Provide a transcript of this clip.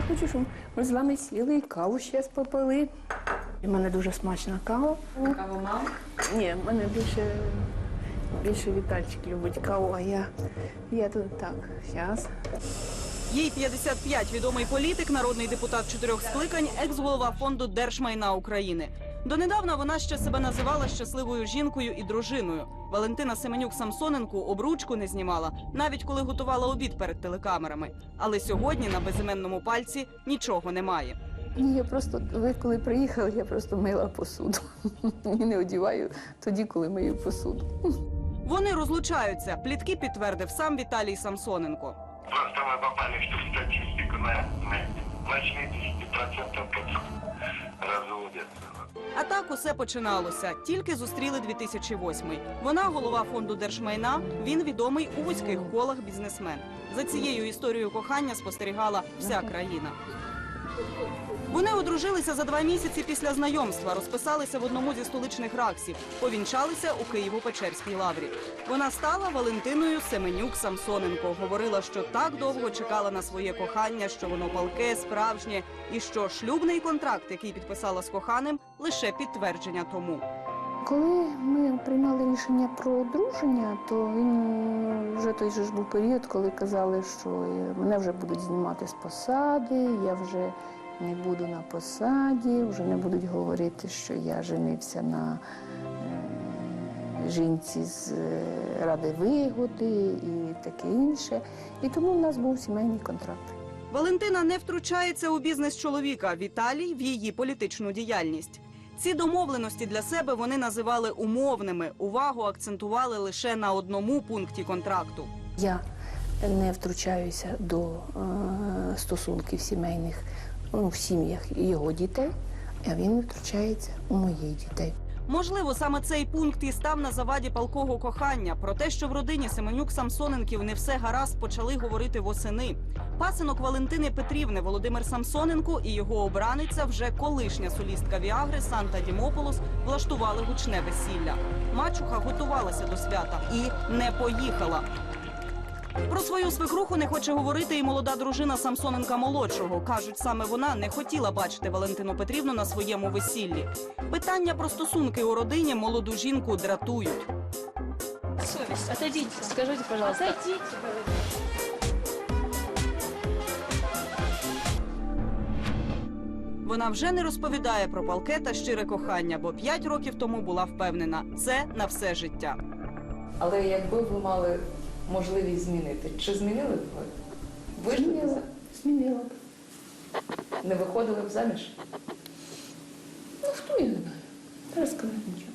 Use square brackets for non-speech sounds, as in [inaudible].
я хочу, щоб ми з вами сіли і каву ще попили. У мене дуже смачна кава. Каву мам? Ні, в мене більше, більше Вітальчик любить каву, а я, я тут так, зараз. Їй 55, відомий політик, народний депутат чотирьох скликань, екс-голова фонду Держмайна України. Донедавна вона ще себе називала щасливою жінкою і дружиною. Валентина Семенюк Самсоненку обручку не знімала, навіть коли готувала обід перед телекамерами. Але сьогодні на безіменному пальці нічого немає. Ні, я просто, ви коли приїхали, я просто мила посуду. [laughs] І не одіваю тоді, коли мию посуду. Вони розлучаються. Плітки підтвердив сам Віталій Самсоненко. Просто мы попали в ту статистику, на, на, на усе починалося. Тільки зустріли 2008 Вона голова фонду держмайна. Він відомий у вузьких колах бізнесмен. За цією історією кохання спостерігала вся країна. Вони одружилися за два місяці після знайомства, розписалися в одному зі столичних раксів, повінчалися у Києво-Печерській лаврі. Вона стала Валентиною Семенюк Самсоненко. Говорила, що так довго чекала на своє кохання, що воно палке, справжнє, і що шлюбний контракт, який підписала з коханим, лише підтвердження тому. Коли ми приймали рішення про одруження, то він е, вже той же ж був період, коли казали, що е, мене вже будуть знімати з посади, я вже не буду на посаді, вже не будуть говорити, що я женився на е, жінці з ради вигоди і таке інше. І тому в нас був сімейний контракт. Валентина не втручається у бізнес чоловіка. Віталій в її політичну діяльність. Ці домовленості для себе вони називали умовними. Увагу акцентували лише на одному пункті контракту. Я не втручаюся до е, стосунків сімейних ну, в сім'ях його дітей, а він не втручається у моїх дітей. Можливо, саме цей пункт і став на заваді палкого кохання. Про те, що в родині Семенюк Самсоненків не все гаразд, почали говорити восени. Пасинок Валентини Петрівни Володимир Самсоненко і його обраниця, вже колишня солістка Віагри Санта Дімополос, влаштували гучне весілля. Мачуха готувалася до свята і не поїхала. Про свою свекруху не хоче говорити і молода дружина Самсоненка молодшого. кажуть, саме вона не хотіла бачити Валентину Петрівну на своєму весіллі. Питання про стосунки у родині молоду жінку дратують. Совесть. Отойдите, скажите, пожалуйста. Отойдите, Вона вже не розповідає про палке та щире кохання, бо п'ять років тому була впевнена, це на все життя. Але якби ви мали можливість змінити, чи змінили б ви? Вийшли б Змінила. за? Змінила б. Не виходили б заміж? Ну, хто я знаю? Зараз сказати нічого.